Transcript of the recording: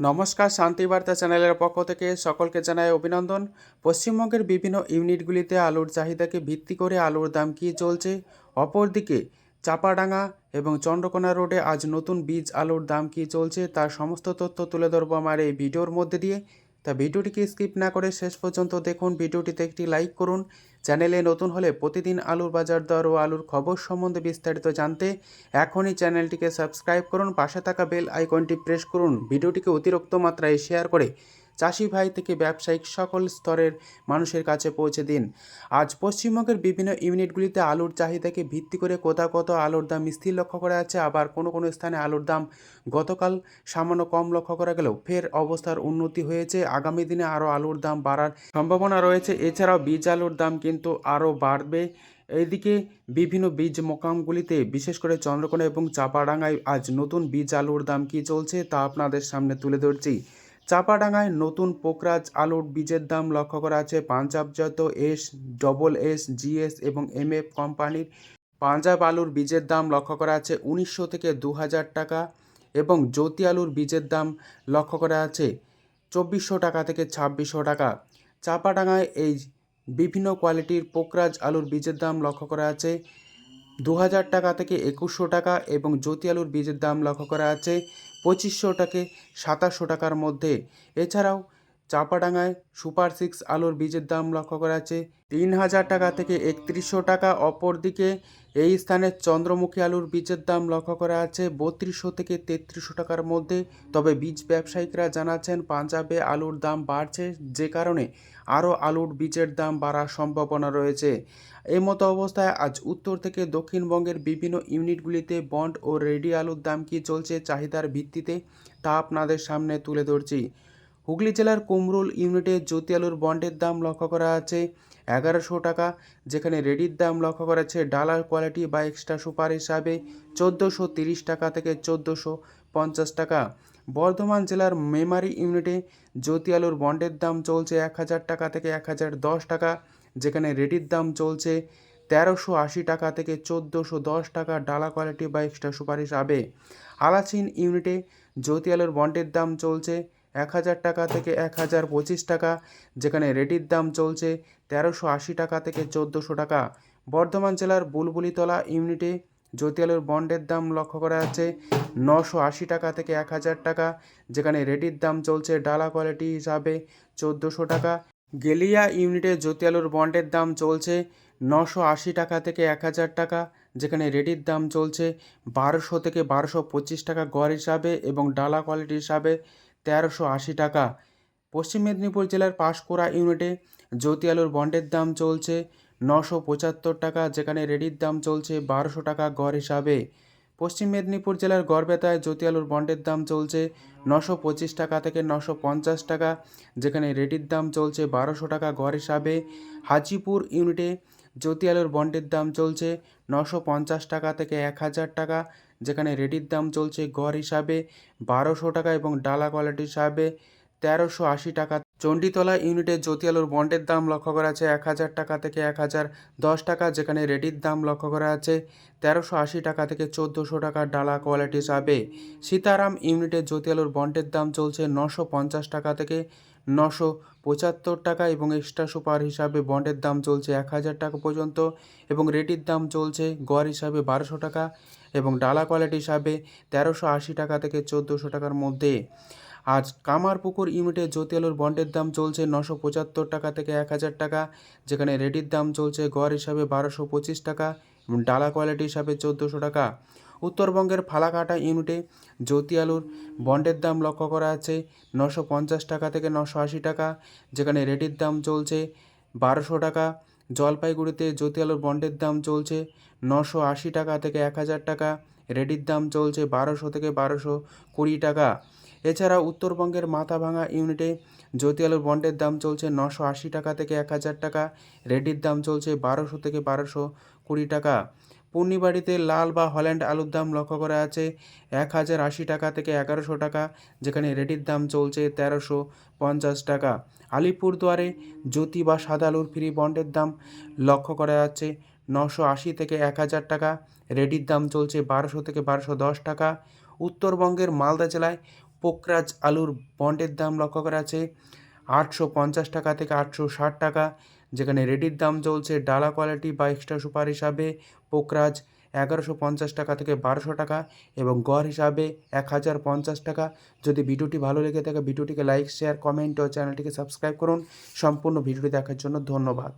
নমস্কার শান্তিবার্তা চ্যানেলের পক্ষ থেকে সকলকে জানাই অভিনন্দন। পশ্চিমবঙ্গের বিভিন্ন ইউনিটগুলিতে আলুর চাহিদাকে ভিত্তি করে আলুর দাম কী চলছে? অপরদিকে, চাপাডাঙ্গা এবং চন্দ্রকোনা রোডে আজ নতুন বীজ আলুর দাম কী চলছে? তার সমস্ত তথ্য তুলে ধরবো আমার এই ভিডিওর মধ্যে দিয়ে। তা ভিডিওটিকে স্কিপ না করে শেষ পর্যন্ত দেখুন। ভিডিওটিতে একটি লাইক করুন। চ্যানেলে নতুন হলে প্রতিদিন আলুর বাজার দর ও আলুর খবর সম্বন্ধে বিস্তারিত জানতে এখনই চ্যানেলটিকে সাবস্ক্রাইব করুন। পাশে থাকা বেল আইকনটি প্রেস করুন। ভিডিওটিকে অতিরিক্ত মাত্রায় শেয়ার করে চাষি ভাই থেকে ব্যবসায়িক সকল স্তরের মানুষের কাছে পৌঁছে দিন। আজ পশ্চিমবঙ্গের বিভিন্ন ইউনিটগুলিতে আলুর চাহিদাকে ভিত্তি করে কোথাও কোথাও আলুর দাম স্থির লক্ষ্য করা যাচ্ছে, আবার কোনো কোনো স্থানে আলুর দাম গতকাল সামান্য কম লক্ষ্য করা গেলেও ফের অবস্থার উন্নতি হয়েছে। আগামী দিনে আরও আলুর দাম বাড়ার সম্ভাবনা রয়েছে। এছাড়াও বীজ আলুর দাম কিন্তু আরও বাড়বে। এদিকে বিভিন্ন বীজ মোকামগুলিতে, বিশেষ করে চন্দ্রকোনা এবং চাপাডাঙ্গায় আজ নতুন বীজ আলুর দাম কী চলছে তা আপনাদের সামনে তুলে ধরছি। চাপাডাঙ্গায় নতুন পোকরাজ আলুর বীজের দাম লক্ষ্য করা আছে। পাঞ্জাবজাত এস, ডবল এস, জিএস এবং এম এফ কোম্পানির পাঞ্জাব আলুর বীজের দাম লক্ষ্য করা আছে উনিশশো থেকে দু হাজার টাকা এবং জ্যোতি আলুর বীজের দাম লক্ষ্য করা আছে চব্বিশশো টাকা থেকে ছাব্বিশশো টাকা। চাপাডাঙ্গায় এই বিভিন্ন কোয়ালিটির পোকরাজ আলুর বীজের দাম লক্ষ্য করা আছে দু হাজার টাকা থেকে একুশশো টাকা এবং জ্যোতি আলুর বীজের দাম লক্ষ্য করা আছে পঁচিশশো থেকে সাতাশশো টাকার মধ্যে। এছাড়াও চাপাডাঙ্গায় সুপার সিক্স আলুর বীজের দাম লক্ষ্য করা আছে তিন হাজার টাকা থেকে একত্রিশশো টাকা। অপরদিকে এই স্থানে চন্দ্রমুখী আলুর বীজের দাম লক্ষ্য করা আছে বত্রিশশো থেকে তেত্রিশশো টাকার মধ্যে। তবে বীজ ব্যবসায়িকরা জানাচ্ছেন, পাঞ্জাবে আলুর দাম বাড়ছে যে কারণে আরও আলুর বীজের দাম বাড়ার সম্ভাবনা রয়েছে। এই মতো অবস্থায় আজ উত্তর থেকে দক্ষিণবঙ্গের বিভিন্ন ইউনিটগুলিতে বন্ড ও রেডি আলুর দাম কী চলছে চাহিদার ভিত্তিতে, তা আপনাদের সামনে তুলে ধরছি। হুগলি জেলার কুমরুল ইউনিটে জ্যোতি আলুর বন্ডের দাম লক্ষ্য করা আছে এগারোশো টাকা, যেখানে রেডির দাম লক্ষ্য করা আছে ডালার কোয়ালিটি বা এক্সট্রা সুপার হিসাবে চোদ্দোশো তিরিশ টাকা থেকে চোদ্দোশো পঞ্চাশ টাকা। বর্ধমান জেলার মেমারি ইউনিটে জ্যোতি আলুর বন্ডের দাম চলছে এক হাজার টাকা থেকে এক হাজার দশ টাকা, যেখানে রেডির দাম চলছে তেরোশো আশি টাকা থেকে চোদ্দোশো দশ টাকা, ডালা কোয়ালিটি বা এক্সট্রা সুপারিশ হিসাবে আলাচিন ইউনিটে জ্যোতি আলুর বন্ডের দাম চলছে এক হাজার টাকা থেকে এক হাজার পঁচিশ টাকা, যেখানে রেডির দাম চলছে তেরোশো আশি টাকা থেকে চোদ্দোশো টাকা। বর্ধমান জেলার বুলবুলিতলা ইউনিটে জ্যোতি আলুর বন্ডের দাম লক্ষ্য করা আছে নশো আশি টাকা থেকে এক হাজার টাকা, যেখানে রেডির দাম চলছে ডালা কোয়ালিটি হিসাবে চোদ্দোশো টাকা। গেলিয়া ইউনিটে জ্যোতি আলুর বন্ডের দাম চলছে নশো আশি টাকা থেকে এক হাজার টাকা, যেখানে রেডির দাম চলছে বারোশো থেকে বারোশো পঁচিশ টাকা গড় হিসাবে এবং ডালা কোয়ালিটি হিসাবে তেরোশো আশি টাকা। পশ্চিম মেদিনীপুর জেলার পাঁশকুড়া ইউনিটে জ্যোতি আলুর বন্ডের দাম চলছে নশো পঁচাত্তর টাকা, যেখানে রেডির দাম চলছে বারোশো টাকা গড় হিসাবে। পশ্চিম মেদিনীপুর জেলার গড়বেতায় জ্যোতি আলুর বন্ডের দাম চলছে নশো পঁচিশ টাকা থেকে নশো পঞ্চাশ টাকা, যেখানে রেডির দাম চলছে বারোশো টাকা গড় হিসাবে। হাজিপুর ইউনিটে জ্যোতি আলুর বন্ডের দাম চলছে নশো পঞ্চাশ টাকা থেকে এক হাজার টাকা, যেখানে রেডির দাম চলছে গড় হিসাবে বারোশো টাকা এবং ডালা কোয়ালিটি হিসাবে তেরোশো আশি টাকা। চণ্ডীতলা ইউনিটে জ্যোতি আলুর বন্ডের দাম লক্ষ্য করা আছে এক হাজার টাকা থেকে এক হাজার দশ টাকা, যেখানে রেডির দাম লক্ষ্য করা আছে তেরোশো আশি টাকা থেকে চোদ্দোশো টাকা ডালা কোয়ালিটি হিসাবে সীতারাম ইউনিটে জ্যোতি আলুর বন্ডের দাম চলছে নশো পঞ্চাশ টাকা থেকে নশো পঁচাত্তর টাকা এবং এক্সট্রা সুপার হিসাবে বন্ডের দাম চলছে এক হাজার টাকা পর্যন্ত এবং রেডির দাম চলছে গড় হিসাবে বারোশো টাকা এবং ডালা কোয়ালিটি হিসাবে তেরোশো আশি টাকা থেকে চোদ্দোশো টাকার মধ্যে। আজ কামারপুকুর ইউনিটে জ্যোতি আলুর বন্ডের দাম চলছে নশো পঁচাত্তর টাকা থেকে এক হাজার টাকা, যেখানে রেডির দাম চলছে গড় হিসাবে বারোশো পঁচিশ টাকা এবং ডালা কোয়ালিটি হিসাবে চোদ্দোশো টাকা। উত্তরবঙ্গের ফালাকাটা ইউনিটে জ্যোতি আলুর বন্ডের দাম লক্ষ্য করা আছে নশো পঞ্চাশ টাকা থেকে নশো আশি টাকা, যেখানে রেডির দাম চলছে বারোশো টাকা। জলপাইগুড়িতে জ্যোতি আলুর বন্ডের দাম চলছে নশো আশি টাকা থেকে এক হাজার টাকা, রেডির দাম চলছে বারোশো থেকে বারোশো কুড়ি টাকা। এছাড়া উত্তরবঙ্গের মাথাভাঙা ইউনিটে জ্যোতি আলুর বন্ডের দাম চলছে নশো আশি টাকা থেকে এক হাজার টাকা। রেডির দাম চলছে বারোশো থেকে বারোশো কুড়ি টাকা। পূর্ণিবাড়িতে লাল বা হল্যান্ড আলুর দাম লক্ষ্য করা আছে এক হাজার আশি টাকা থেকে এগারোশো টাকা, যেখানে রেডির দাম চলছে তেরোশো পঞ্চাশ টাকা। আলিপুরদুয়ারে জ্যোতি বা সাদা আলুর ফ্রি বন্ডের দাম লক্ষ্য করা যাচ্ছে নশো আশি থেকে এক হাজার টাকা। রেডির দাম চলছে বারোশো থেকে বারোশো দশ টাকা। উত্তরবঙ্গের মালদা জেলায় পোকরাজ আলুর বন্ডের দাম লক্ষ্য করা আছে। আটশো পঞ্চাশ টাকা থেকে আটশো ষাট টাকা, যেখানে রেডির দাম চলছে ডালা কোয়ালিটি বা এক্সট্রা সুপার হিসাবে। পোকরাজ এগারোশো পঞ্চাশ টাকা থেকে বারোশো টাকা এবং গড় হিসাবে এক হাজার পঞ্চাশ টাকা। যদি ভিডিওটি ভালো লেগে থাকে, ভিডিওটিকে লাইক, শেয়ার, কমেন্ট ও চ্যানেলটিকে সাবস্ক্রাইব করুন। সম্পূর্ণ ভিডিওটি দেখার জন্য ধন্যবাদ।